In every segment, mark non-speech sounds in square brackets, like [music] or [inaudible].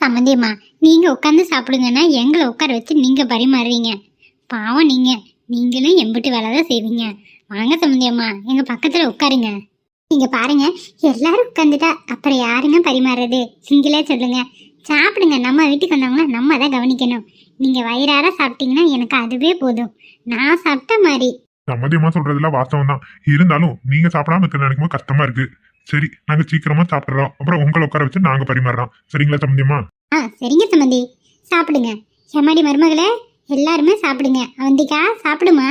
சம்மந்தியம்மா நீங்க உட்காந்து சாப்பிடுங்கன்னா எங்களை உட்கார வச்சு நீங்க பரிமாறுவீங்க. பாவம் நீங்க. நீங்களும் எம்பிட்டு வேலை தான் செய்வீங்க. வாங்க சம்மந்தியம்மா எங்க பக்கத்துல உட்காருங்க. நீங்க பாருங்க எல்லாரும் உட்காந்துட்டா அப்புறம் யாருங்க பரிமாறுறது? நீங்களே சொல்லுங்க. சாப்பிடுங்க நம்ம வீட்டுக்கு வந்தவங்கள நம்ம தான் கவனிக்கணும். நீங்க வயிறார சாப்பிட்டீங்கன்னா எனக்கு அதுவே போதும். நான் சாப்பிட்ட மாதிரி. சம்மதியமா சொல்றதுல வாஸ்தவம் தான். இருந்தாலும் நீங்க சாப்பிடாம இருக்கிற நினைக்கும் கஷ்டமா இருக்கு. சரி நாங்க சீக்கிரமா சாப்பிடுறோம் அப்புறம் உங்களை உட்கார வச்சு நாங்க பரிமாறுறோம் சரிங்களா சம்மதியமா ஆ சரிங்க சம்மந்தி சாப்பிடுங்க. எம்மாடி மருமகளே எல்லாருமே சாப்பிடுங்க. அவந்திக்கா சாப்பிடுமா?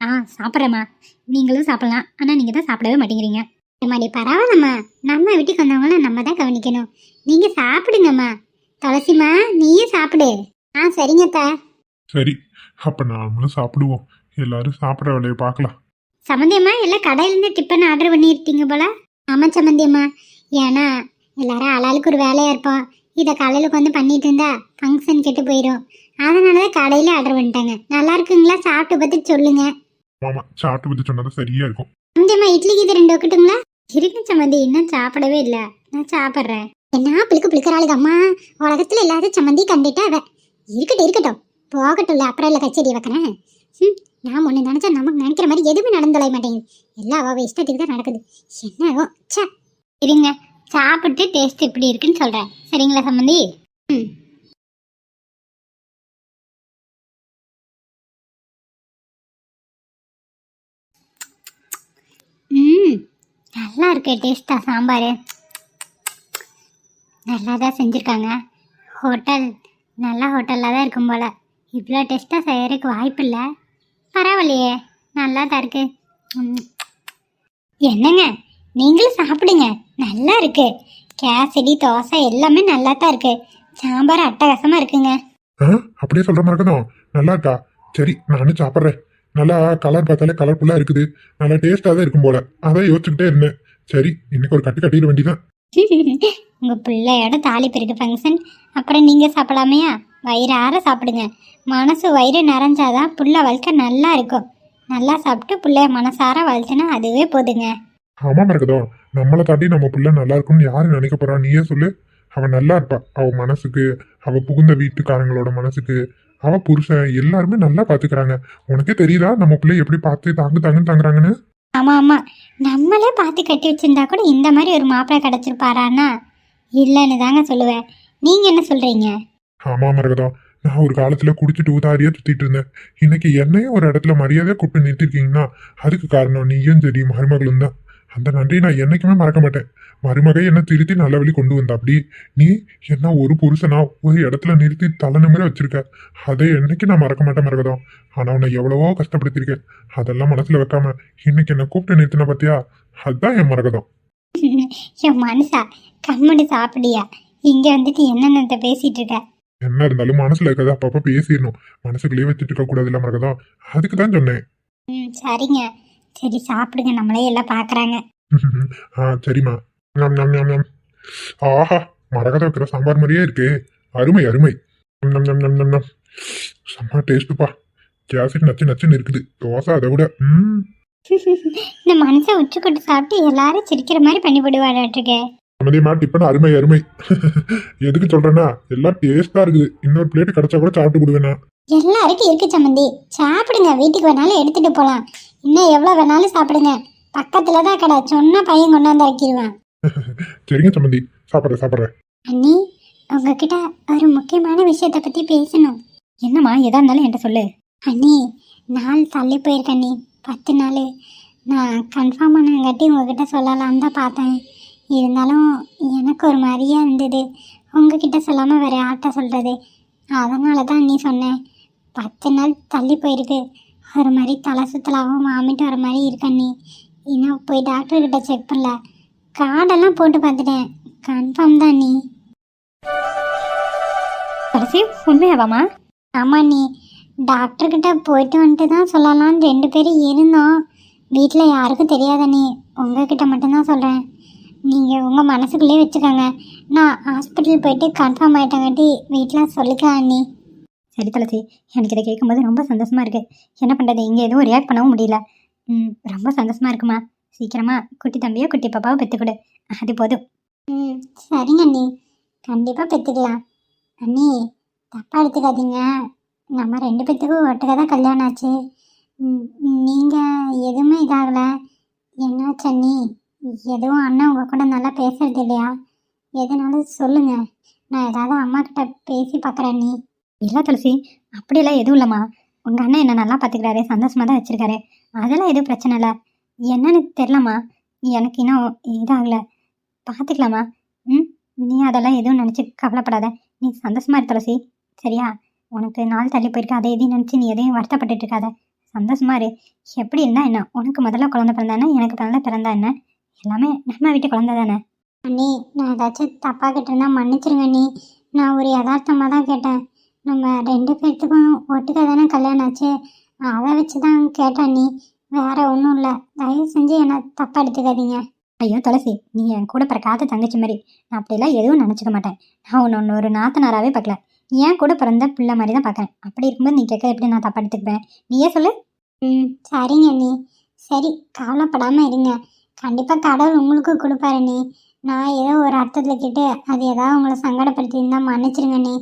ஆ சாப்பிட்றேம்மா. நீங்களும் சாப்பிடலாம். ஆனால் நீங்கள் தான் சாப்பிடவே மாட்டேங்கிறீங்க. எம்மாடி பரவாயில்லம்மா. நம்ம வீட்டுக்கு வந்தவங்கள நம்ம தான் கவனிக்கணும். நீங்கள் சாப்பிடுங்கம்மா. துளசிம்மா நீயும் சாப்பிடு. ஆ சரிங்கத்தா சரி அப்ப நாமளும் சாப்பிடுவோம். எல்லாரும் சாப்பிட்ற வேலையை பார்க்கலாம். சம்மந்தியம்மா எல்லாம் கடையிலேருந்து டிஃபன் ஆர்டர் பண்ணியிருக்கீங்க போல? ஆமாம் சம்மந்தியம்மா ஏன்னா எல்லாரும் ஆளாளுக்கு ஒரு வேலையாக இருப்போம். இதை காலையில் உட்காந்து பண்ணிட்டு இருந்தா ஃபங்க்ஷன் கெட்டு போயிடும் அதனால தான் கடையில் ஆர்டர் பண்ணிட்டாங்க. நல்லா இருக்குங்களா? சாப்பிட்டு பார்த்துட்டு சொல்லுங்க. ஆமா சாப்பிட்டு பத்தி சொன்னது சரியா இருக்கும். சம்மந்தியம்மா இட்லிக்கு இது ரெண்டு வைக்கட்டுங்களா? இருக்கு சம்மந்தி இன்னும் சாப்பிடவே இல்லை. நான் சாப்பிட்றேன். என்ன பிளுக்கு பிளுக்கிறாளுங்க அம்மா உலகத்தில் இல்லாத சம்மந்தி கண்டுட்டா அவ. இருக்கட்டும் இருக்கட்டும். போகட்டும்ல அப்புறம் இல்லை கச்சேரி வைக்கிறேன் ம் நான் ஒன்று நினச்சா நமக்கு நினைக்கிற மாதிரி எதுவுமே நடந்துடைய மாட்டேங்குது. எல்லாம் அவ இஷ்டத்துக்கு தான் நடக்குது. என்னவோ ச்சே. இருங்க சாப்பிட்டு டேஸ்ட் எப்படி இருக்குன்னு சொல்கிறேன் சரிங்களா சம்மந்தி? ம். நல்லா இருக்கு டேஸ்ட்டாக சாம்பார். நல்லா தான் செஞ்சுருக்காங்க. ஹோட்டல் நல்ல ஹோட்டலில் தான் இருக்கும் போல். இவ்வளோ டேஸ்ட்டாக செய்யறதுக்கு வாய்ப்பு இல்லை பரவாயில்லையே நல்லா தான் இருக்கு ம். என்னங்க நீங்களும் சாப்பிடுங்க. நல்லா இருக்கு கேசரி தோசை எல்லாமே நல்லா தான் இருக்கு சாம்பார் அட்டகாசமாக இருக்குங்க. அப்படியே சொல்கிற மாதிரி இருக்கணும் நல்லா இருக்கா சரி நானும் சாப்பிட்றேன். நல்லா கலர் பார்த்தாலே கலர்ஃபுல்லா இருக்குது. நல்லா டேஸ்டா தான் இருக்கும் போல. அதான் யோசிச்சுக்கிட்டே இருந்தேன். சரி இன்னைக்கு ஒரு கட்டு கட்டிட வேண்டியதான் [laughs] உங்கள் பிள்ளையோட தாலி பெருக்கு ஃபங்க்ஷன் அப்புறம் நீங்கள் சாப்பிடாமையா வயிறார சாப்பிடுங்க. மனசு வயிறு நிறைஞ்சாதான் புள்ள வாழ்க்கை நல்லா இருக்கும். நல்லா சாப்பிட்டு பிள்ளைய மனசார வளர்த்துனா அதுவே போதுங்க. ஆமா மறக்கதோ நம்மளை தாண்டி நம்ம பிள்ளை நல்லா இருக்கும்னு யாரு நினைக்க போறா? நீயே சொல்லு. அவ நல்லா இருப்பா. அவ மனசுக்கு அவ புகுந்த வீட்டுக்காரங்களோட மனசுக்கு அவ புருஷன். எல்லாருமே நல்லா பாத்துக்கிறாங்க. உனக்கே தெரியுதா? நம்ம பிள்ளை எப்படி பார்த்து தாங்கு தாங்குன்னு தாங்குறாங்கன்னு? ஆமாம் ஆமாம் நம்மளே பார்த்து கட்டி வச்சிருந்தா கூட இந்த மாதிரி ஒரு மாப்பிள்ளை கிடச்சிருப்பாரான்னா? இல்லைன்னு தாங்க சொல்லுவேன். நீங்கள் என்ன சொல்கிறீங்க ஆமா மரகதம் நான் ஒரு காலத்துல குடிச்சிட்டு உதாரியா சுத்திட்டு இருந்தேன். இன்னைக்கு என்னையும் ஒரு இடத்துல மரியாதையா கூப்பிட்டு நிறுத்திருக்கீங்கன்னா அதுக்கு காரணம் நீயும் சரி மருமகளும் தான். அந்த நன்றியை நான் என்னைக்குமே மறக்க மாட்டேன். மருமகை என்ன திருத்தி நல்ல வழி கொண்டு வந்த. அப்படி நீ என்ன ஒரு புருஷனா ஒரு இடத்துல நிறுத்தி தலை நிமிர வச்சிருக்க? அதை என்னைக்கு நான் மறக்க மாட்டேன் மரகதம் ஆனா உன்னை எவ்வளவோ கஷ்டப்படுத்திருக்கேன் அதெல்லாம் மனசுல வைக்காம இன்னைக்கு என்ன கூப்பிட்டு நிறுத்தின பாத்தியா? அதுதான் என் மரகதம் [laughs] என் மனுஷா கண்மூடி சாப்பிடியா இங்கே வந்துட்டு என்னென்னத்தை பேசிகிட்டு இருக்க? என்ன இருந்தாலும் மனசுல இருக்கிறத அப்பப்ப பேசிடணும். மனசுக்குள்ளேயே வச்சுட்டு இருக்க கூடாதுல்ல மரகதம் அதுக்கு தான் சொன்னேன் சரிங்க. சரி சாப்பிடுங்க. நம்மளே எல்லாம் பார்க்குறாங்க [laughs] ஆ சரிம்மா. ஞம், ஞம், ஞம். ஆஹா மரகத வைக்கிற சாம்பார் மாதிரியே இருக்கே. அருமை அருமை. ஞம், ஞம், ஞம், ஞம், ஞம். செம்ம டேஸ்ட்டுப்பா. கேசட் நச்சு நச்சுன்னு இருக்குது. தோசை அதை விட ம். [laughs] இந்த மனுஷன் உச்சி கொட்டு சாப்பிட்டு எல்லாரும் சிரிக்கிற மாதிரி பண்ணி போடுவாடாட்டிருக்கே சம்மதியமா டிப்பன் அருமை அருமை. [laughs] எதுக்கு சொல்றேன்னா எல்லாம் டேஸ்டா இருக்குது. இன்னொரு பிளேட் கிடைச்சா கூட சாப்பிட்டு கொடுவேண்ணா எல்லாருக்கும் இருக்கு சம்மந்தி. சாப்பிடுங்க. வீட்டுக்கு வேணாலும் எடுத்துட்டு போகலாம் இன்னும் எவ்வளோ வேணாலும் சாப்பிடுங்க. பக்கத்தில் தான் கடை சொன்ன பையன் கொண்டாந்து இறக்கிடுவேன். [laughs] சரிங்க சம்மந்தி. சாப்பிட்றேன் சாப்பிட்றேன். அண்ணி உங்ககிட்ட ஒரு முக்கியமான விஷயத்தை பற்றி பேசணும். என்னம்மா எதா இருந்தாலும் என்கிட்ட சொல்லு. அண்ணி நாள் தள்ளி போயிருக்கேன் அண்ணி. பத்து நாள். நான் கன்ஃபார்ம் பண்ணங்காட்டி உங்ககிட்ட சொல்லலாம்னு தான் பார்த்தேன். இருந்தாலும் எனக்கு ஒரு மாதிரியாக இருந்தது. உங்ககிட்ட சொல்லாமல் வேறு யார்கிட்ட சொல்கிறது அதனால தான் நீ சொன்னேன். பத்து நாள் தள்ளி போயிருக்கு. ஒரு மாதிரி தலை சுத்தலாகவும் வாமிட்டு வர மாதிரி இருக்கு அண்ணி இன்னும் போய் டாக்டர்கிட்ட செக் பண்ணல. கார்டெல்லாம் போட்டு பார்த்துட்டேன். கன்ஃபார்ம் தான் நீ. கடைசி உண்மையாவாமா ஆமாம் நீ. டாக்டர்கிட்ட போயிட்டு வந்துட்டு தான் சொல்லலாம்னு ரெண்டு பேரும் இருந்தோம். வீட்டில் யாருக்கும் தெரியாத நீ? உங்ககிட்ட மட்டும்தான் சொல்கிறேன் நீங்கள் உங்கள் மனசுக்குள்ளேயே வச்சுக்கோங்க. நான் ஹாஸ்பிட்டல் போயிட்டு கன்ஃபார்ம் ஆகிட்டங்காட்டி வீட்டில் சொல்லிக்கலாம் அண்ணி சரி துளசி எனக்கு இதை கேட்கும்போது ரொம்ப சந்தோஷமா இருக்கு. என்ன பண்ணுறது இங்கே எதுவும் ரியாக்ட் பண்ணவும் முடியல. ம் ரொம்ப சந்தோஷமா இருக்குமா? சீக்கிரமா குட்டி தம்பியோ குட்டி பாப்பாவோ பெற்றுக்கொடு அது போதும். ம் சரிங்க அண்ணி. கண்டிப்பாக பெற்றுக்கலாம் அண்ணி தப்பாக எடுத்துக்காதீங்க. நம்ம ரெண்டு பேத்துக்கும் ஒட்டுக்க தான் கல்யாணம் ஆச்சு. நீங்கள் எதுவுமே இதாகலை. என்னாச்சு அண்ணி? எதுவும் அண்ணன் உங்கள் கூட நல்லா பேசுறது இல்லையா? எதுனாலும் சொல்லுங்கள் நான் ஏதாவது அம்மா கிட்ட பேசி பார்க்குறேன் அண்ணி. இல்லை துளசி அப்படிலாம் எதுவும் இல்லைம்மா. உங்கள் அண்ணன் என்ன நல்லா பார்த்துக்கிறாரு சந்தோஷமாக தான் வச்சுருக்காரு. அதெல்லாம் எதுவும் பிரச்சனை இல்லை. என்னன்னு தெரிலம்மா எனக்கு இன்னும் இதாகலை. பார்த்துக்கலாமா ம்? நீ அதெல்லாம் எதுவும் நினச்சி கவலைப்படாத. நீ சந்தோஷமாக இரு துளசி. சரியா? உனக்கு நாள் தள்ளி போயிருக்கு. அதை எதையும் நினச்சி நீ எதையும் வருத்தப்பட்டுட்டு இருக்காத. சந்தோஷமா இரு. எப்படி இருந்தா என்ன? உனக்கு முதல்ல குழந்தை பிறந்தானே எனக்கு பிறந்த பிறந்தா என்ன? எல்லாமே நம்ம வீட்டு குழந்தை தானே. அண்ணி நான் ஏதாச்சும் தப்பாக கேட்டிருந்தா மன்னிச்சிருங்க அண்ணி. நான் ஒரு யதார்த்தமாக தான் கேட்டேன். நம்ம ரெண்டு பேர்த்துக்கும் ஒட்டுக்க தானே கல்யாணம் ஆச்சு? அதை வச்சு தான் கேட்டேன் அண்ணி வேற ஒன்றும் இல்லை. தயவு செஞ்சு என்னை தப்பாக எடுத்துக்காதீங்க. ஐயோ துளசி நீ என் கூட பிறக்காத தங்கச்சி மாதிரி. நான் அப்படியெல்லாம் எதுவும் நினச்சிக்க மாட்டேன். நான் உன்னை ஒன்று ஒரு நாத்தனாராகவே பார்க்கல. என் கூட பிறந்த பிள்ளை மாதிரி தான் பார்க்குறேன். அப்படி இருக்கும்போது நீ கேட்க எப்படி நான் தப்பா எடுத்துக்குவேன்? நீயே சொல்லு. ம் சரிங்க அண்ணி சரி கவலைப்படாமல் இருங்க. கண்டிப்பாக கடவுள் உங்களுக்கு கொடுப்பாரு அண்ணி நான் ஏதோ ஒரு அர்த்தத்தில் கேட்டு அது ஏதாவது உங்களை சங்கடப்படுத்தியிருந்தா மன்னிச்சிருங்க அண்ணி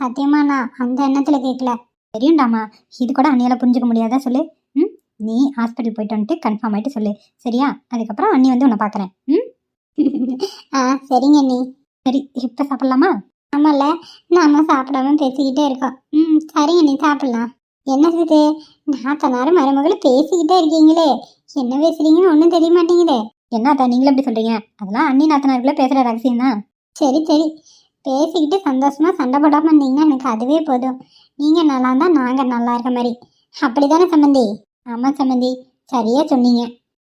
சத்தியமாக நான் அந்த எண்ணத்தில் கேட்கல தெரியும்டாமா? இது கூட அண்ணியால் புரிஞ்சுக்க முடியாதா சொல்லு? ம்? நீ ஹாஸ்பிட்டல் போயிட்டு வந்துட்டு கன்ஃபார்ம் ஆகிட்டு சொல்லு. சரியா? அதுக்கப்புறம் அண்ணி வந்து உன்னை பார்க்குறேன் ம்? ஆ சரிங்க அண்ணி. சரி இப்போ சாப்பிட்லாமா? ஆமாம்ல நாம சாப்பிடாம பேசிக்கிட்டே இருக்கோம். ம் சரிங்க நீ சாப்பிடலாம். என்ன இது? நாத்தனாரும் மருமகளும் பேசிக்கிட்டே இருக்கீங்களே. என்ன பேசுறீங்கன்னு ஒன்றும் தெரிய மாட்டேங்குதே. என்னத்தா நீங்களும் எப்படி சொல்கிறீங்க அதெல்லாம் அண்ணி நாத்தனாருக்குள்ள பேசுகிற ரகசியம் தான் சரி சரி. பேசிக்கிட்டு சந்தோஷமா சண்டை போடாம இருந்தீங்கன்னா எனக்கு அதுவே போதும். நீங்க நல்லா இருந்தா நாங்க நல்லா இருக்க மாதிரி. அப்படிதானே சம்மந்தி ஆமா சம்மந்தி சரியா சொன்னீங்க.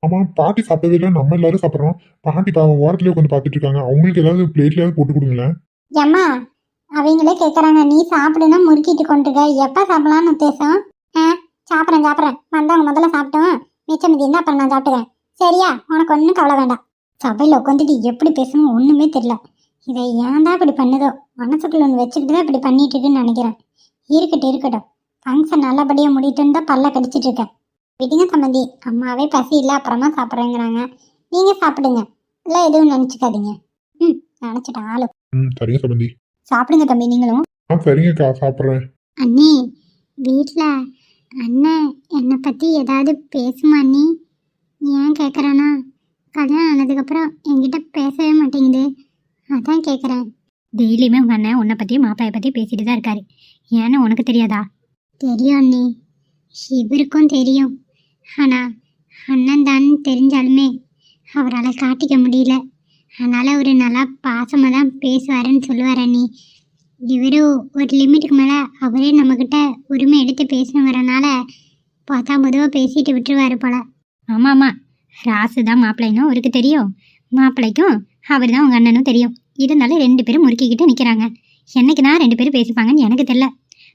ஆமா பாட்டி சாப்பிடவே இல்லை நம்ம எல்லாரும் சாப்பிட்றோம். பாட்டி பாவம் ஓரத்துலயே உட்காந்து பார்த்துட்டு இருக்காங்க. அவங்களுக்கு ஏதாவது பிளேட்லயாவது போட்டு கொடுங்களேன். ஏம்மா அவங்களே கேட்குறாங்க நீ சாப்பிடுனா முறுக்கிட்டு கொண்டுருக்க. எப்போ சாப்பிடலாம்னு உத்தேசம்? ஆ சாப்பிட்றேன் சாப்பிட்றேன். வந்தவங்க முதல்ல சாப்பிட்டோம். மிச்சம் மீதி இருந்தால் அப்புறம் நான் சாப்பிட்டுக்கிறேன். சரியா? உனக்கு ஒன்றும் கவலை வேண்டாம். சபையில் உட்காந்துட்டு எப்படி பேசணும் ஒன்றுமே தெரியல. இதை ஏன் தான் இப்படி பண்ணுதோ? மனசுக்குள்ள ஒன்று வச்சுக்கிட்டு தான் இப்படி பண்ணிட்டு இருக்குன்னு நினைக்கிறேன். இருக்கட்டும் இருக்கட்டும். ஃபங்க்ஷன் நல்லபடியாக முடிட்டுன்னு தான் பல்ல கடிச்சிட்டு இருக்கேன். விடுங்க சம்மந்தி அம்மாவே பசி இல்லை அப்புறமா சாப்பிட்றேங்கிறாங்க. நீங்கள் சாப்பிடுங்க. இல்லை எதுவும் நினச்சிக்காதீங்க. ம் நினச்சிட்டேன். ஆளு. ம் சரிங்க சாப்பிடுங்க தம்பி நீங்களும். ஆ சரிங்கக்கா சாப்பிட்றேன். அண்ணி வீட்டில் அண்ணன் என்னை பற்றி ஏதாவது பேசுமா அண்ணி? ஏன் கேட்குறேன்னா கல்யாணம் ஆனதுக்கப்புறம் என்கிட்ட பேசவே மாட்டேங்குது. அதான் கேட்குறேன் டெய்லியுமே உங்கள் அண்ணன் உன்னை பற்றி மாப்பிளைய பற்றி பேசிட்டு தான் இருக்காரு. ஏன்னு உனக்கு தெரியாதா? தெரியும் அண்ணி. இவருக்கும் தெரியும். ஆனால் அண்ணன் தான் தெரிஞ்சாலுமே அவரால் காட்டிக்க முடியல. அதனால் அவர் நல்லா பாசமாக தான் பேசுவாருன்னு சொல்லுவார் அண்ணி. இவரு ஒரு லிமிட்டுக்கு மேலே அவரே நம்மக்கிட்ட உரிமை எடுத்து பேசணுங்கிறனால பார்த்தா பொதுவாக பேசிட்டு விட்டுருவாரு போல. ஆமாம். ஆமாம் ராசு தான் மாப்பிள்ளைன்னு அவருக்கு தெரியும். மாப்பிள்ளைக்கும் அவர் தான் உங்கள் அண்ணனும் தெரியும். இருந்தாலும் ரெண்டு பேரும் முறுக்கிக்கிட்டு நிற்கிறாங்க என்னைக்கு தான் ரெண்டு பேரும் பேசிப்பாங்கன்னு எனக்கு தெரியல.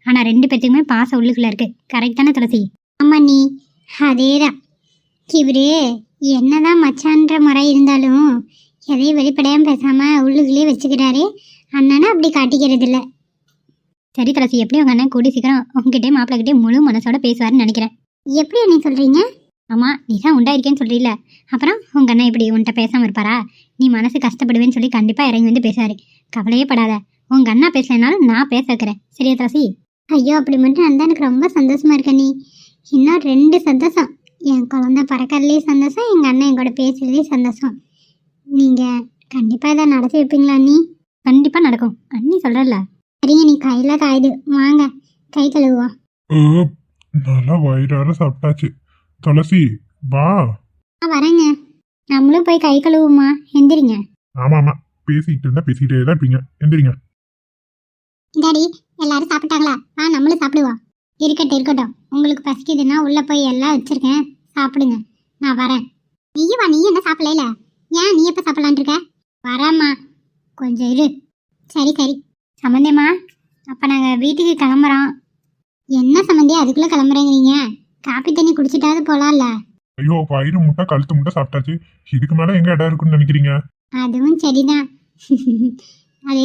ஆனால் ரெண்டு பேர்த்துக்குமே பாசம் உள்ளுக்குள்ளே இருக்குது கரெக்ட் தானே துளசி? ஆமாம் நீ. அதேதான். இவரு என்னதான் மச்சான்ற முறை இருந்தாலும் எதையும் வெளிப்படையாக பேசாமல் உள்ளுக்குள்ளேயே வச்சுக்கிறாரு. அண்ணனை அப்படி காட்டிக்கிறது இல்லை சரி துளசி எப்படி உங்கள் அண்ணன் கூடி சீக்கிரம் உங்ககிட்டே மாப்பிள்ளைகிட்டே முழு மனசோட பேசுவாருன்னு நினைக்கிறேன். எப்படி நீ சொல்கிறீங்க ஆமாம் நீ தான் உண்டாயிருக்கேன்னு சொல்கிறீல்ல அப்புறம் உங்கள் அண்ணன் இப்படி உன்கிட்ட பேசாமல் இருப்பாரா? நீ மனசு கஷ்டப்படுவேன்னு சொல்லி கண்டிப்பாக இறங்கி வந்து பேசுவாரு. கவலையே படாத. உங்கள் அண்ணா பேசலைனாலும் நான் பேச வைக்கிறேன். சரியா தாசி ஐயோ அப்படி மட்டும் இருந்தா எனக்கு ரொம்ப சந்தோஷமா இருக்க நீ இன்னும் ரெண்டு சந்தோஷம். என் குழந்தை பறக்கிறதுலேயும் சந்தோஷம் எங்கள் அண்ணன் என் கூட பேசுறதுலேயும் சந்தோஷம். நீங்கள் கண்டிப்பாக இதை நடத்தி வைப்பீங்களா நீ கண்டிப்பாக நடக்கும். அண்ணி சொல்கிறல்ல சரிங்க நீ கையில் காயுது வாங்க கை கழுவுவோம். நல்லா வயிறார சாப்பிட்டாச்சு. துளசி வா. ஆ வரேங்க. நம்மளும் போய் கை கழுவுமா எந்திரிங்க. ஆமா ஆமா. பேசிக்கிட்டு இருந்தா பேசிக்கிட்டே தான் இருப்பீங்க. எந்திரிங்க. டாடி எல்லாரும் சாப்பிட்டாங்களா? ஆ நம்மளும் சாப்பிடுவோம். இருக்கட்டும் இருக்கட்டும். உங்களுக்கு பசிக்குதுன்னா உள்ள போய் எல்லாம் வச்சிருக்கேன். சாப்பிடுங்க. நான் வரேன். நீயும் வா நீ என்ன சாப்பிடல ஏன் நீ எப்ப சாப்பிடலான் இருக்க? வரேம்மா. கொஞ்சம் இரு. சரி சரி. சம்மந்தேம்மா அப்போ நாங்கள் வீட்டுக்கு கிளம்புறோம். என்ன சம்மந்தி? அதுக்குள்ள கிளம்புறேங்கிறீங்க. காப்பி தண்ணி குடிச்சிட்டாவது போலாம்ல. ஐயோ வயிறு முட்டை கழுத்து முட்டை சாப்பிட்டாச்சு. இதுக்கு மேல எங்க இடம் இருக்குன்னு நினைக்கிறீங்க? அதுவும் சரிதான். அது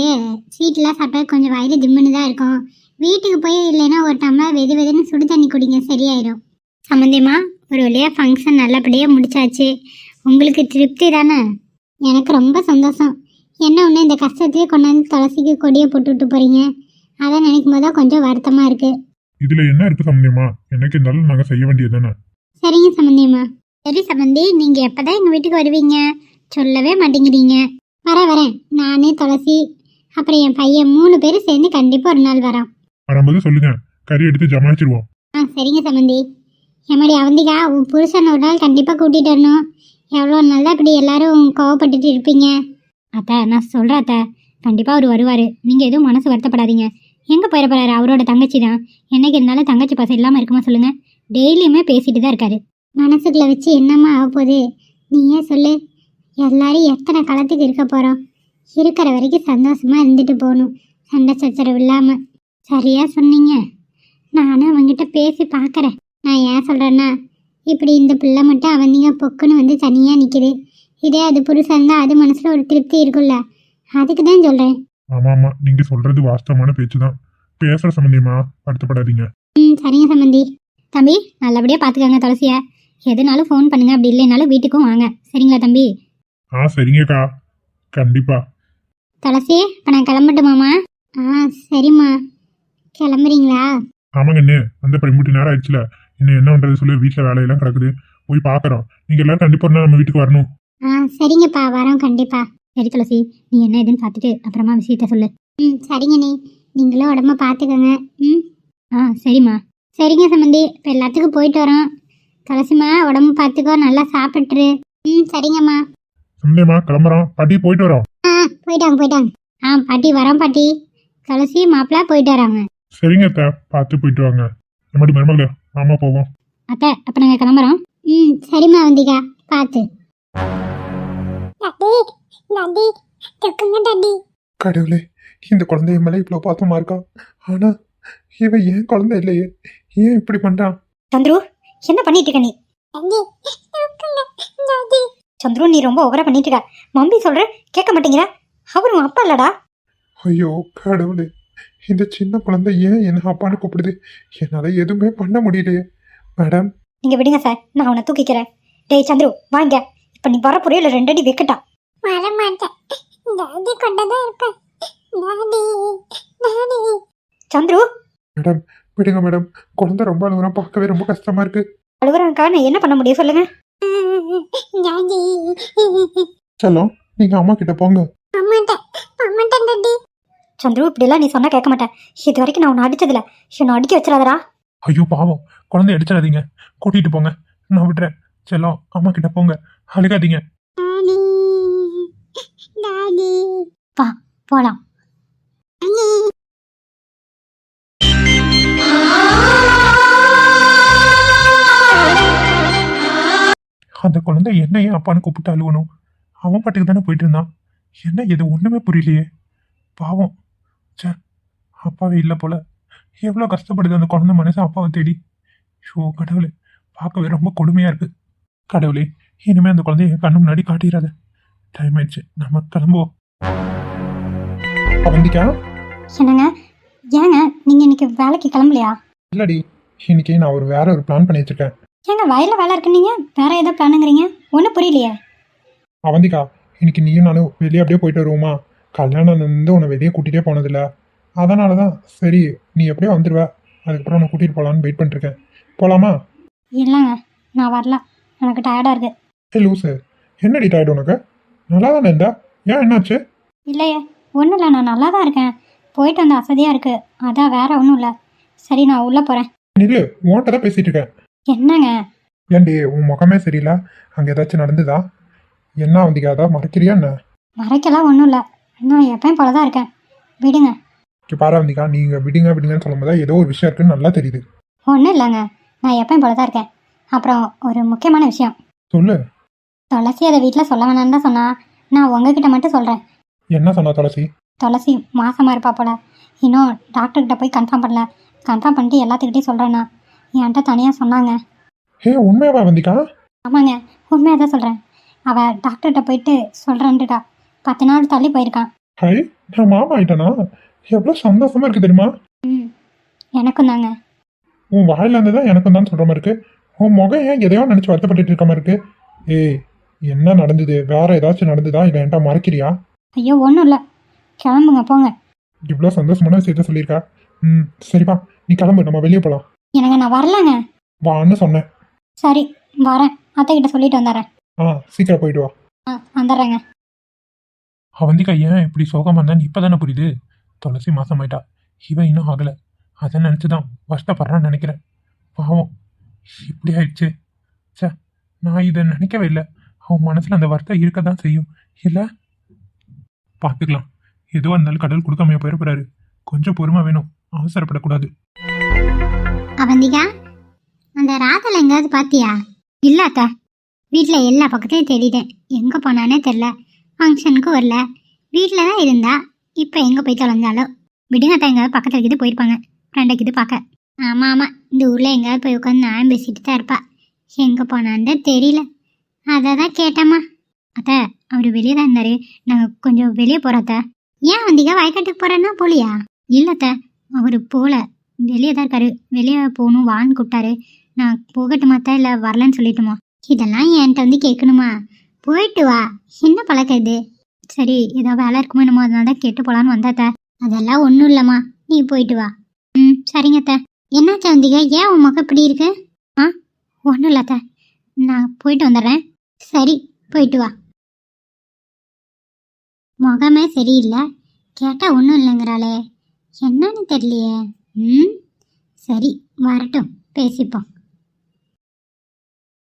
ஸ்வீட்லாம் சாப்பிட்டா கொஞ்சம் வயிறு திம்முன்னு தான் இருக்கும். வீட்டுக்கு போய் இல்லைன்னா ஒரு டம்ளர் வெது வெதுன்னு சுடு தண்ணி குடிங்க சரியாயிடும் சம்மந்தியமா ஒரு வழியாக ஃபங்க்ஷன் நல்லபடியாக முடிச்சாச்சு. உங்களுக்கு திருப்தி தானே? எனக்கு ரொம்ப சந்தோஷம். என்ன ஒன்று இந்த கஷ்டத்தையே கொண்டாந்து துளசிக்கு கொடியை போட்டு விட்டு போகிறீங்க அதை நினைக்கும் போது கொஞ்சம் வருத்தமாக இருக்குது இதுல என்ன இருக்கு சம்பந்தியமா என்னைக்கு இருந்தாலும் நாங்க செய்ய வேண்டியது தானே? சரிங்க சம்மந்தியம்மா சரி சம்மந்தி நீங்கள் எப்போ தான் எங்கள் வீட்டுக்கு வருவீங்க? சொல்லவே மாட்டேங்கிறீங்க. வரேன் வரேன். நானே துளசி அப்புறம் என் பையன் மூணு பேரும் சேர்ந்து கண்டிப்பாக ஒரு நாள் வரோம். வரும்போது சொல்லுங்க. கறி எடுத்து ஜமாச்சிருவோம் ஆ சரிங்க சம்மந்தி எம்மாடி அவந்திகா உன் புருஷன் ஒரு நாள் கண்டிப்பாக கூட்டிகிட்டு வரணும். எவ்வளோ நாள் இப்படி எல்லாரும் கோவப்பட்டுட்டு இருப்பீங்க? அத்தை நான் சொல்கிறேன் அத்தை. கண்டிப்பாக அவர் வருவார். நீங்கள் எதுவும் மனசு வருத்தப்படாதீங்க. எங்கே போயிட போகிறாரு அவரோட தங்கச்சி தான் என்னைக்கு இருந்தாலும் தங்கச்சி பாசம் இல்லாமல் இருக்குமா சொல்லுங்கள் டெய்லியுமே பேசிட்டு தான் இருக்காரு. மனசுக்குள்ள வச்சு என்னம்மா ஆக போகுது? ஏன் சொல்லு? எல்லாரும் எத்தனை காலத்துக்கு இருக்க போகிறோம் இருக்கிற வரைக்கும் சந்தோஷமா இருந்துட்டு போகணும். சண்டை சச்சரவு இல்லாமல் சரியா சொன்னீங்க. நானும் அவங்ககிட்ட பேசி பார்க்குறேன் நான் ஏன் சொல்கிறேன்னா இப்படி இந்த பிள்ளை மட்டும் அவந்திங்க பொக்குன்னு வந்து தனியாக நிற்கிது இதே அது புருஷன் இருந்தால் அது மனசில் ஒரு திருப்தி இருக்குல்ல அதுக்கு தான் சொல்கிறேன் ஆமா ஆமா. நீங்க சொல்றது வாஸ்தவமான பேச்சு தான் பேசுற சம்பந்தியமா வருத்தப்படாதீங்க. ம் சரிங்க சம்மந்தி தம்பி நல்லபடியாக பார்த்துக்கோங்க துளசியை. எதுனாலும் ஃபோன் பண்ணுங்க. அப்படி இல்லைனாலும் வீட்டுக்கும் வாங்க. சரிங்களா தம்பி? ஆ சரிங்கக்கா. கண்டிப்பா. துளசி இப்போ நான் கிளம்பட்டுமாம்மா? ஆ சரிம்மா. கிளம்புறீங்களா? ஆமாங்க அண்ணே. அந்த பரிமுட்டி நேரம் ஆயிடுச்சுல. இன்னும் என்ன பண்றது சொல்லு. வீட்டுல வேலையெல்லாம் கிடக்குது. போய் பாக்குறோம். நீங்க எல்லாரும் கண்டிப்பா ஒரு நாள் நம்ம வீட்டுக்கு வரணும். ஆ சரிங்கப்பா. வரோம் கண்டிப்பா. சரி துளசி நீ என்ன ஏதுன்னு பார்த்துட்டு அப்புறமா விஷயத்த சொல்லு. ம் சரிங்கண்ணே நீங்களும் உடம்ப பார்த்துக்கோங்க. ம்? ஆ சரிம்மா. சரிங்க சம்மந்தி இப்போ எல்லாத்துக்கும் போயிட்டு வரோம். துளசிம்மா உடம்பு பார்த்துக்கோ நல்லா சாப்பிட்டுரு. ம் சரிங்கம்மா. சம்பந்தியமா கிளம்புறோம். பாட்டி போயிட்டு வரோம். ஆ போயிட்டாங்க போயிட்டாங்க. ஆ பாட்டி வரோம் பாட்டி. துளசி மாப்பிள்ளை போயிட்டு வராங்க. சரிங்க அத்தை. பார்த்து போயிட்டு வாங்க. நம்மடி மருமகளே ஆமா போவோம். அத்தை அப்போ நாங்கள் கிளம்புறோம். ம் சரிம்மா வந்திகா. பார்த்து. டாடி தூக்குங்க டாடி. கடவுளே இந்த குழந்தை என் மேலே இவ்வளோ பாத்தமா இருக்கா? ஆனா இவன் ஏன் குழந்தை இல்லையே? ஏன் இப்படி பண்றான் சந்துரு என்ன பண்ணிட்டு இருக்க நீ? சந்துரு நீ ரொம்ப ஓவரா பண்ணிட்டு இருக்க. மம்மி சொல்ற கேட்க மாட்டேங்கிற. அவர் உன் அப்பா இல்லடா. ஐயோ கடவுளே இந்த சின்ன குழந்தை ஏன் என்ன அப்பான்னு கூப்பிடுது? என்னால எதுவுமே பண்ண முடியலையே. மேடம். நீங்க விடுங்க சார் நான் அவனை தூக்கிக்கிறேன். டேய் சந்துரு வாங்க. இப்போ நீ வர புரியல ரெண்டடி வைக்கட்டா. வர மாட்டேன் டாடி கொண்டதான் இருப்பேன். Daddy daddy. சந்துரு. மேடம் விடுங்க மேடம். குழந்தை ரொம்ப அழுகுறான். பார்க்கவே ரொம்ப கஷ்டமா இருக்கு. அழுகுறாங்கக்கா நான் என்ன பண்ண முடியும் சொல்லுங்க. டாடி. செல்லம் நீங்க அம்மா கிட்ட போங்க. அம்மாட்டேன் அம்மாட்டேன் டாடி. சந்துரு இப்படிலாம் நீ சொன்னா கேட்க மாட்டேன். இது வரைக்கும் நான் உன்னை அடிச்சதில்ல. என்னை அடிக்க வச்சிடாதடா. ஐயோ பாவம். குழந்தை அடிச்சிடாதீங்க. கூட்டிட்டு போங்க. நான் விடுறேன் செல்லம் அம்மா கிட்ட போங்க. அழுகாதீங்க. டாடி. வா போலாம். அந்த குழந்தை என்ன ஏன் அப்பான்னு கூப்பிட்டு அழுவணும். அவன் பாட்டுக்கு தானே போயிட்டு இருந்தான். என்ன எது ஒண்ணுமே புரியலையே. பாவம். ச்சே அப்பாவே இல்லை போல. எவ்வளோ கஷ்டப்படுது அந்த குழந்தை மனசு அப்பாவை தேடி. ஷோ கடவுளே பார்க்கவே ரொம்ப கொடுமையாக இருக்குது கடவுளே இனிமேல் அந்த குழந்தைய கண்ணு முன்னாடி காட்டிடாத டைம் ஆயிடுச்சு. நம்ம கிளம்புவோம். அவந்திக்கா என்னங்க ஏங்க நீங்க இன்னைக்கு வேலைக்கு கிளம்பலையா? இல்லடி. இன்னைக்கு நான் ஒரு வேற ஒரு பிளான் பண்ணி வச்சிருக்கேன். ஏங்க வயல்ல வேலை இருக்கு நீங்க? வேற ஏதோ பிளானுங்கிறீங்க ஒன்றும் புரியலையே. அவந்திகா இன்னைக்கு நீயும் நானும் வெளியே அப்படியே போயிட்டு வருவோமா? கல்யாணம் இருந்து உன்னை வெளியே கூட்டிகிட்டே போனதில்ல. அதனால தான் சரி நீ எப்படியோ வந்துடுவ அதுக்கப்புறம் உன்னை கூட்டிகிட்டு போகலான்னு வெயிட் பண்ணிருக்கேன் போகலாமா இல்லைங்க நான் வரல. எனக்கு டயர்டாக இருக்கு. ஏ லூசு. என்னடி டயர்டு உனக்கு? நல்லா தானே இருந்தா ஏன் என்னாச்சு? இல்லையே ஒன்றும் இல்லை நான் நல்லா தான் இருக்கேன். போயிட்டு வந்த அசதியாக இருக்கு. அதான் வேற ஒன்றும் இல்லை. சரி நான் உள்ளே போகிறேன் நில்லு உன்கிட்ட தான் பேசிட்டு இருக்கேன். என்னங்க? ஏன்டி உன் முகமே சரியில்லை? அங்கே ஏதாச்சும் நடந்துதா? என்ன அவந்திகா அதான் மறைக்கிறியா என்ன? மறைக்கலாம் ஒன்றும் இல்லை. நான் எப்பயும் போல தான் இருக்கேன். விடுங்க. இங்க பாரு அவந்திகா நீங்கள் விடுங்க விடுங்கன்னு சொல்லும்போது ஏதோ ஒரு விஷயம் இருக்குன்னு நல்லா தெரியுது. ஒன்றும் இல்லைங்க. நான் எப்பயும் போல தான் இருக்கேன். அப்புறம் ஒரு முக்கியமான விஷயம். சொல்லு. துளசி அதை வீட்டில் சொல்ல வேணாம்னு தான் சொன்னா. நான் உங்ககிட்ட மட்டும் சொல்கிறேன் என்ன சொன்னா துளசி? துளசி மாசமாக இருப்பா போல. இன்னும் டாக்டர்கிட்ட போய் கன்ஃபார்ம் பண்ணல. கன்ஃபார்ம் பண்ணிட்டு எல்லாத்துக்கிட்டையும் சொல்கிறேன்னா என்கிட்ட தனியாக சொன்னாங்க. ஹே உண்மையாவா அவந்திகா ஆமாங்க உண்மையாக தான் சொல்கிறேன் அவள் டாக்டர்கிட்ட போயிட்டு சொல்கிறேன்ட்டுடா பத்து நாள் தள்ளி போயிருக்கான் ஹை நான் மாமா ஆயிட்டேனா? எவ்வளோ சந்தோஷமா இருக்கு தெரியுமா? ம் எனக்கும் தாங்க. உன் வாயில இருந்து தான் எனக்கும் தான் சொல்ற மாதிரி இருக்கு. உன் முகம் ஏன் எதையோ நினைச்சு வருத்தப்பட்டுட்டு இருக்க மாதிரி இருக்கு. ஏய் என்ன நடந்தது? வேற ஏதாச்சும் நடந்ததா? இல்லை என்கிட்ட மறைக்கிறியா? ஐயோ ஒன்றும் இல்லை. கிளம்புங்க போங்க. இவ்வளோ சந்தோஷமான விஷயத்த சொல்லியிருக்கா. ம் சரிப்பா நீ கிளம்பு நம்ம வெளியே போகலாம் எனக்கு நான் வரலங்க. வான்னு சொன்னேன். சரி வரேன். அத்தைக்கிட்ட சொல்லிட்டு வந்துடுறேன். ஆ சீக்கிரம் போயிட்டு வா. ஆ வந்துடுறேங்க. அவந்திகா ஏன் இப்படி சோகமாக இருந்தான்னு இப்போ தானே புரியுது? துளசி மாசம் ஆயிட்டா இவன் இன்னும் ஆகலை. அதை நினச்சி தான் வருத்தப்படுறான்னு நினைக்கிறேன். பாவம் இப்படி ஆயிடுச்சு. சே நான் இதை நினைக்கவே இல்லை. அவன் மனசில் அந்த வருத்தம் இருக்க தான் செய்யும். இல்லை? பார்த்துக்கலாம் எதுவாக இருந்தாலும் கடவுள் கொடுக்காம போயிட கொஞ்சம் பொறுமை வேணும். அவசரப்படக்கூடாது. அவந்திகா அந்த ராதல எங்கேயாவது பாத்தியா? இல்லை அக்கா வீட்டில் எல்லா பக்கத்தையும் தேடிட்டேன். எங்கே போனானே தெரில. ஃபங்க்ஷனுக்கு வரல. வீட்டில் தான் இருந்தா இப்போ எங்கே போய் தொலைஞ்சாலோ? விடுங்க அத்தை எங்கேயாவது பக்கத்தில் இருக்குது போயிருப்பாங்க. ஃப்ரெண்டைக்கு இது பார்க்க ஆமாம் ஆமாம் இந்த ஊரில் எங்கேயாவது போய் உட்காந்து நான் பேசிட்டு தான் இருப்பா. எங்கே போனான்னு தெரியல. அதை தான் கேட்டம்மா. அத்தை அவர் வெளியே தான் இருந்தார். நாங்கள் கொஞ்சம் வெளியே போகிறோம் ஏன் வந்தீங்க வயக்காட்டுக்கு போகிறேன்னா போலியா? இல்லைத்த அவர் போகல வெளியே தான் இருக்காரு. வெளியே போகணும் வான்னு கூப்பிட்டாரு. நான் போகட்டுமாத்தா இல்லை வரலன்னு சொல்லிட்டுமா? இதெல்லாம் என்கிட்ட வந்து கேட்கணுமா? போயிட்டு வா. என்ன பழக்கம் இது? சரி ஏதோ வேலை இருக்குமோ என்னமோ அதனால தான் கேட்டு போகலான்னு வந்தாத்த அதெல்லாம் ஒன்றும் இல்லைம்மா. நீ போயிட்டு வா. ம் சரிங்கத்த என்னாச்சா என்னாச்சு ஏன் உன் மக்க இப்படி இருக்கு? ஆ ஒன்றும் இல்லை நான் போயிட்டு வந்துடுறேன். சரி போயிட்டு வா. முகமே சரியில்லை. கேட்டால் ஒன்றும் இல்லைங்கிறாளே. என்னன்னு தெரியலையே. ம்? சரி வரட்டும். பேசிப்போம்.